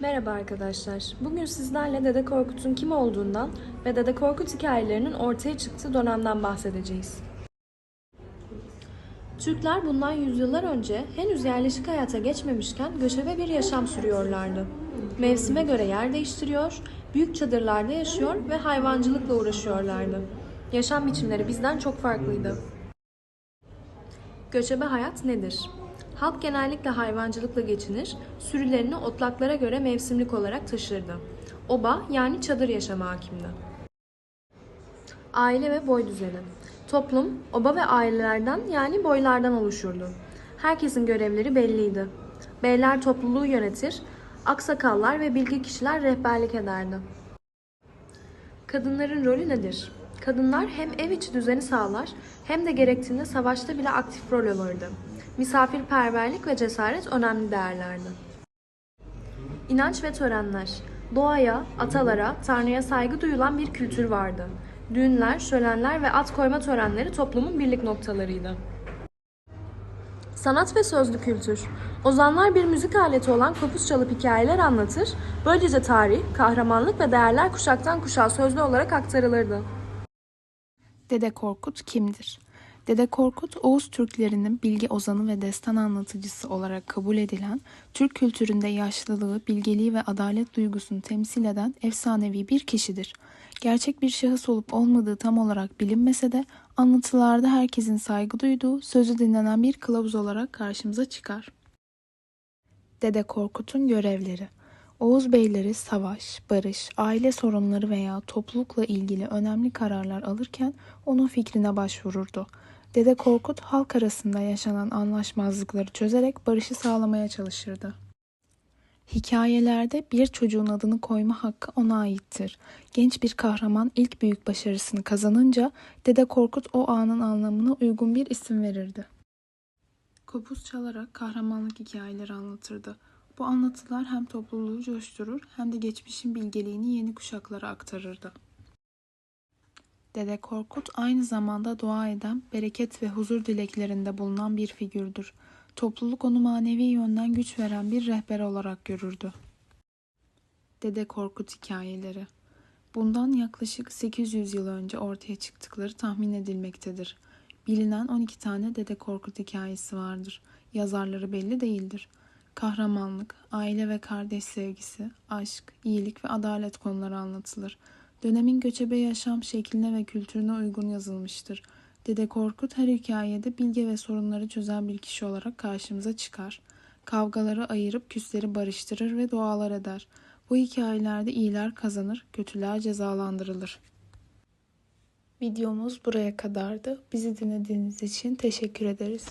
Merhaba arkadaşlar. Bugün sizlerle Dede Korkut'un kim olduğundan ve Dede Korkut hikayelerinin ortaya çıktığı dönemden bahsedeceğiz. Türkler bundan yüzyıllar önce henüz yerleşik hayata geçmemişken göçebe bir yaşam sürüyorlardı. Mevsime göre yer değiştiriyor, büyük çadırlarda yaşıyor ve hayvancılıkla uğraşıyorlardı. Yaşam biçimleri bizden çok farklıydı. Göçebe hayat nedir? Halk genellikle hayvancılıkla geçinir, sürülerini otlaklara göre mevsimlik olarak taşırdı. Oba yani çadır yaşamı hakimdi. Aile ve boy düzeni. Toplum, oba ve ailelerden yani boylardan oluşurdu. Herkesin görevleri belliydi. Beyler topluluğu yönetir, aksakallar ve bilgi kişiler rehberlik ederdi. Kadınların rolü nedir? Kadınlar hem ev içi düzeni sağlar hem de gerektiğinde savaşta bile aktif rol alırdı. Misafirperverlik ve cesaret önemli değerlerdi. İnanç ve törenler. Doğaya, atalara, tanrıya saygı duyulan bir kültür vardı. Düğünler, şölenler ve at koyma törenleri toplumun birlik noktalarıydı. Sanat ve sözlü kültür. Ozanlar bir müzik aleti olan kopuz çalıp hikayeler anlatır, böylece tarih, kahramanlık ve değerler kuşaktan kuşağa sözlü olarak aktarılırdı. Dede Korkut kimdir? Dede Korkut, Oğuz Türklerinin bilgi ozanı ve destan anlatıcısı olarak kabul edilen, Türk kültüründe yaşlılığı, bilgeliği ve adalet duygusunu temsil eden efsanevi bir kişidir. Gerçek bir şahıs olup olmadığı tam olarak bilinmese de anlatılarda herkesin saygı duyduğu, sözü dinlenen bir kılavuz olarak karşımıza çıkar. Dede Korkut'un görevleri Oğuz beyleri savaş, barış, aile sorunları veya toplulukla ilgili önemli kararlar alırken onun fikrine başvururdu. Dede Korkut halk arasında yaşanan anlaşmazlıkları çözerek barışı sağlamaya çalışırdı. Hikayelerde bir çocuğun adını koyma hakkı ona aittir. Genç bir kahraman ilk büyük başarısını kazanınca Dede Korkut o anın anlamına uygun bir isim verirdi. Kopuz çalarak kahramanlık hikayeleri anlatırdı. Bu anlatılar hem topluluğu coşturur hem de geçmişin bilgeliğini yeni kuşaklara aktarırdı. Dede Korkut aynı zamanda dua eden, bereket ve huzur dileklerinde bulunan bir figürdür. Topluluk onu manevi yönden güç veren bir rehber olarak görürdü. Dede Korkut hikayeleri Bundan yaklaşık 800 yıl önce ortaya çıktıkları tahmin edilmektedir. Bilinen 12 tane Dede Korkut hikayesi vardır. Yazarları belli değildir. Kahramanlık, aile ve kardeş sevgisi, aşk, iyilik ve adalet konuları anlatılır. Dönemin göçebe yaşam şekline ve kültürüne uygun yazılmıştır. Dede Korkut her hikayede bilge ve sorunları çözen bir kişi olarak karşımıza çıkar. Kavgaları ayırıp küsleri barıştırır ve dualar eder. Bu hikayelerde iyiler kazanır, kötüler cezalandırılır. Videomuz buraya kadardı. Bizi dinlediğiniz için teşekkür ederiz.